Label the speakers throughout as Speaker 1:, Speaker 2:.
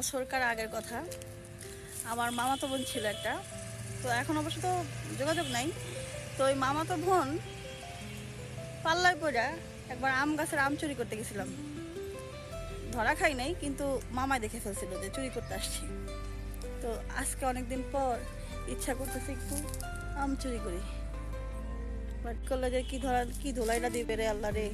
Speaker 1: বছরকার আগের কথা। আমার মামাতো বোন ছিল একটা। তো এখন অবশ্য তো যোগাযোগ নাই। তো ওই মামাতো বোন পাল্লায় পড়া একবার আম গাছের আম চুরি করতে গেছিলাম। ধরা খাই নাই, কিন্তু মামায় দেখে ফেলছিল যে চুরি করতে আসছি। তো আজকে অনেকদিন পর ইচ্ছা করতেছে একটু আম চুরি করি। বাট যে কি ধরা কি ধোলাইটা দিবে রে আল্লাহ রে।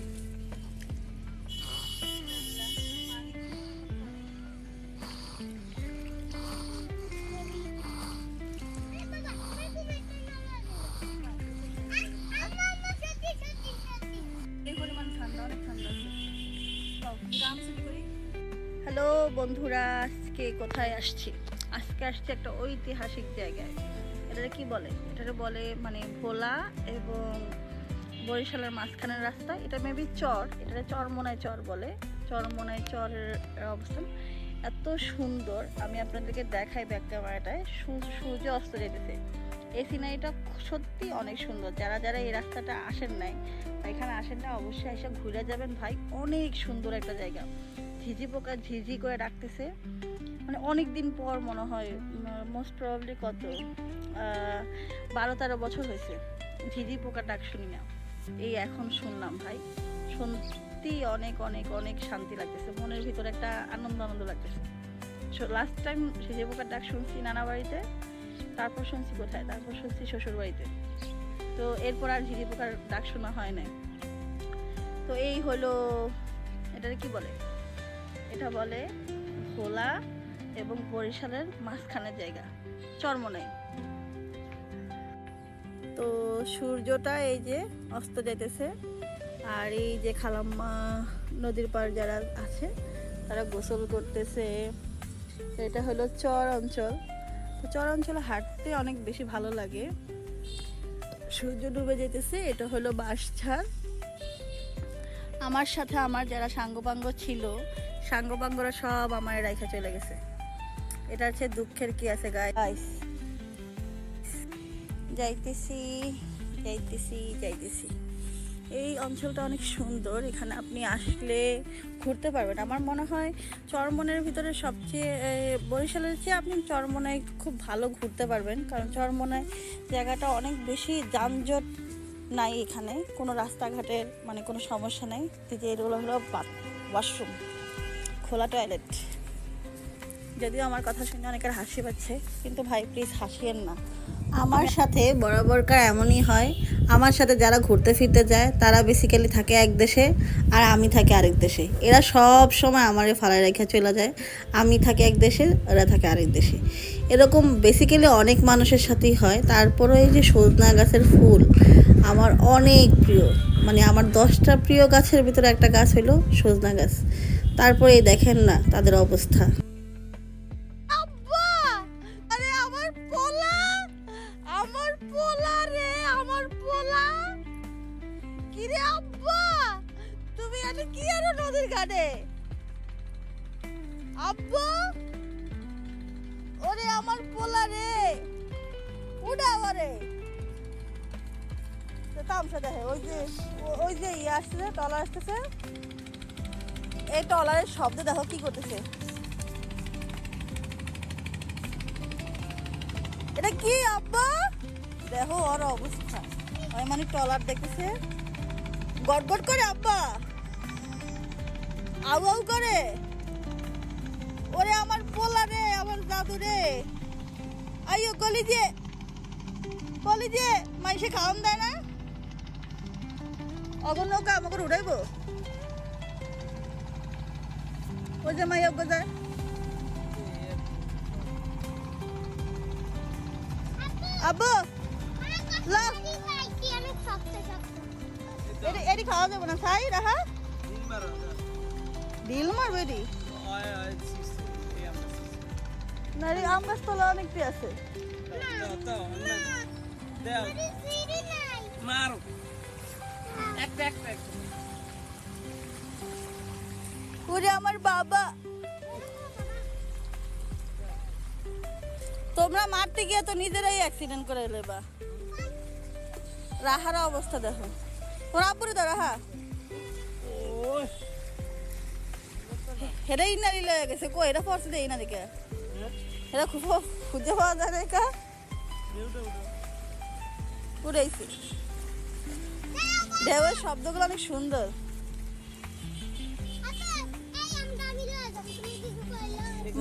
Speaker 1: হ্যালো বন্ধুরা, আজকে কোথায় আসছি? আজকে আসছি একটা ঐতিহাসিক জায়গায়। এটা কি বলে? এটাকে বলে মানে ভোলা এবং বরিশালের মাঝখানের রাস্তা। এটা মেবি চর এটা চরমোনায় চর বলে। চরমোনায় চরের অবস্থান। এত সুন্দর, আমি আপনাদেরকে দেখাই ব্যাক ক্যামেরাটায়। সূর্য অস্ত যেতেছে এই সিনারিটা সত্যি অনেক সুন্দর। যারা যারা এই রাস্তাটা আসেন নাই বা এখানে আসেন না অবশ্যই এসে ঘুরে যাবেন ভাই। অনেক সুন্দর একটা জায়গা। ঝিঝি পোকা ঝিঝি করে ডাকতেছে। মানে অনেক দিন পর মনে হয় মোস্ট প্রবাবলি কত? বারো তেরো বছর হয়েছে। ঝিঝি পোকা ডাক শুনি না। এই এখন শুনলাম ভাই। সত্যি অনেক অনেক অনেক শান্তি লাগতেছে। মনের ভিতরে একটা আনন্দ আনন্দ লাগতেছে। লাস্ট টাইম ঝিঝি পোকার ডাক শুনছি নানা বাড়িতে। তারপর শুনছি কোথায়? তারপর শুনছি শ্বশুর বাড়িতে তো এরপর আর ঝিঝি পোকার ডাক শোনা হয় নাই। তো এই হলো এটা কি বলে? এটা বলে ভোলা এবং বরিশালের মাঝখানের জায়গা, চরমনাই। তো সূর্যটা এই যে অস্ত যাইতেছে, আর এই যে খালাম্মা নদীর পাড় যারা আছে, তারা গোসল করতেছে। এটা হলো চর অঞ্চল। তো চর অঞ্চলে হাঁটতে অনেক বেশি ভালো লাগে। সূর্য ডুবে যেতেছে, এটা হলো বাঁশঝাড় আমার সাথে আমার যারা সাঙ্গপাঙ্গ ছিল, সাঙ্গপাঙ্গরা সব আমার রাইখা চলে গেছে। এটা হচ্ছে দুঃখের কি আছে গাইস যাইতেছি যাইতেছি যাইতেছি। এই অঞ্চলটা অনেক সুন্দর, এখানে আপনি আসলে ঘুরতে পারবেন। আমার মনে হয় চরমনের ভিতরে সবচেয়ে বরিশালের চেয়ে আপনি চরমনায় খুব ভালো ঘুরতে পারবেন, কারণ চরমনায় জায়গাটা অনেক বেশি যানজট নাই এখানে, কোনো রাস্তাঘাটের মানে কোনো সমস্যা নেই। যে হলো ওয়াশরুম, খোলা টয়লেট। যদিও আমার কথা শুনে অনেকের হাসি পাচ্ছে, কিন্তু ভাই প্লিজ হাসিয়েন না। আমার সাথে বরাবরকার এমনই হয়। আমার সাথে যারা ঘুরতে ফিরতে যায়, তারা বেসিক্যালি থাকে এক দেশে আর আমি থাকি আরেক দেশে। এরা সব সময় আমারে ফালায় রেখে চলে যায়। আমি থাকি এক দেশে এরা থাকে আরেক দেশে। এরকম বেসিক্যালি অনেক মানুষের সাথেই হয়। তারপরে এই যে সজনা গাছের ফুল, আমার অনেক প্রিয়। মানে আমার দশটা প্রিয় গাছের ভিতরে একটা গাছ হলো সজনা গাছ। তারপরে দেখেন না তাদের অবস্থা। নদীর ঘাটে আব্বা? ওরে আমার পোলা রে। উড়া তো তামসা দেখে, ওই যে ওই যে ইয়ে টলার আসতেছে। এই টলারের শব্দ দেখো কি করতেছে। এটা কি, আব্বা? দেখো ওর অবস্থা। মানে টলার দেখতেছে। গড়গড় করে, আব্বা। আউ আউ করে। ওরে আমার পোলা রে আমার দাদু রে। আইও গলি যে গলি যে মাইসে খাওয়ান দেয় না? অগর নৌকা আমাকে উড়াইব ওই যে মাই অজ্ঞ যায়। আব্বু এডি খাওয়া যাবে না খাই রাহা। মারবে না রে আম গাছ তোলা অনেকটি আছে।
Speaker 2: মারো। একটা একটা একটা
Speaker 1: ওরে আমার বাবা। তোমরা মারতে গিয়ে তো নিজেরাই অ্যাক্সিডেন্ট করে লেবা রাহার অবস্থা দেখো। তোর আব্বুরে তো রাহা। হেরা ইনারি লয়ে গেছে কো এটা পড়ছে দেই না দেখে এটা খুব খুঁজে পাওয়া যায় না কা উড়াইছে ঢেউয়ের শব্দগুলো অনেক সুন্দর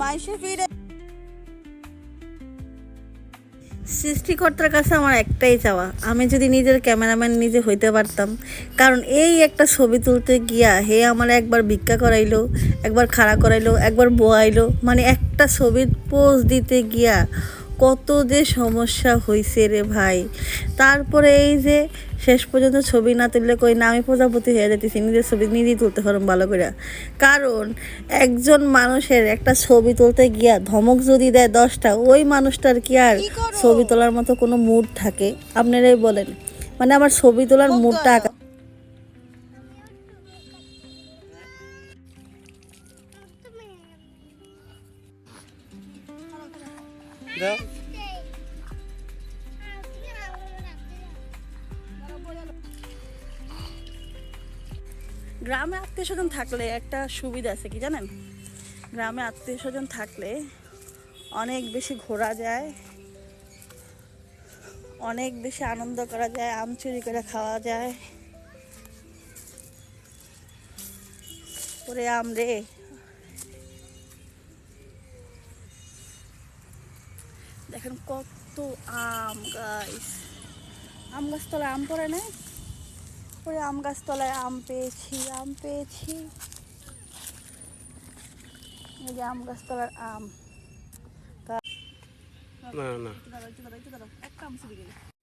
Speaker 1: মানুষের ফিরে সৃষ্টিকর্তার কাছে আমার একটাই চাওয়া, আমি যদি নিজের ক্যামেরাম্যান নিজে হইতে পারতাম। কারণ এই একটা ছবি তুলতে গিয়া হে আমার একবার ভিক্ষা করাইলো, একবার খাড়া করাইলো, একবার বোয়াইলো মানে একটা ছবির পোজ দিতে গিয়া কত যে সমস্যা হয়েছে রে ভাই। তারপরে এই যে শেষ পর্যন্ত ছবি না তুললে কই না আমি প্রজাপতি হয়ে যেতেছি নিজের ছবি নিজেই তুলতে পারম ভালো করে কারণ একজন মানুষের একটা ছবি তুলতে গিয়া ধমক যদি দেয় দশটা ওই মানুষটার কি আর ছবি তোলার মতো কোনো মুড থাকে? আপনারাই বলেন। মানে আমার ছবি তোলার মুডটা গ্রামে আত্মীয় স্বজন থাকলে একটা সুবিধা আছে কি জানেন? গ্রামে আত্মীয় স্বজন থাকলে অনেক বেশি ঘোরা যায়, অনেক বেশি আনন্দ করা যায়, আম চুরি করে খাওয়া যায়। ওরে আম রে। দেখেন কত আম গাছ আম গাছ তলায় আম পড়ে না ওই আম গাছতলায় আম পেয়েছি আম পেয়েছি। এই যে আম গাছ তলার আম।
Speaker 3: না না।
Speaker 1: একটু আম গেলে।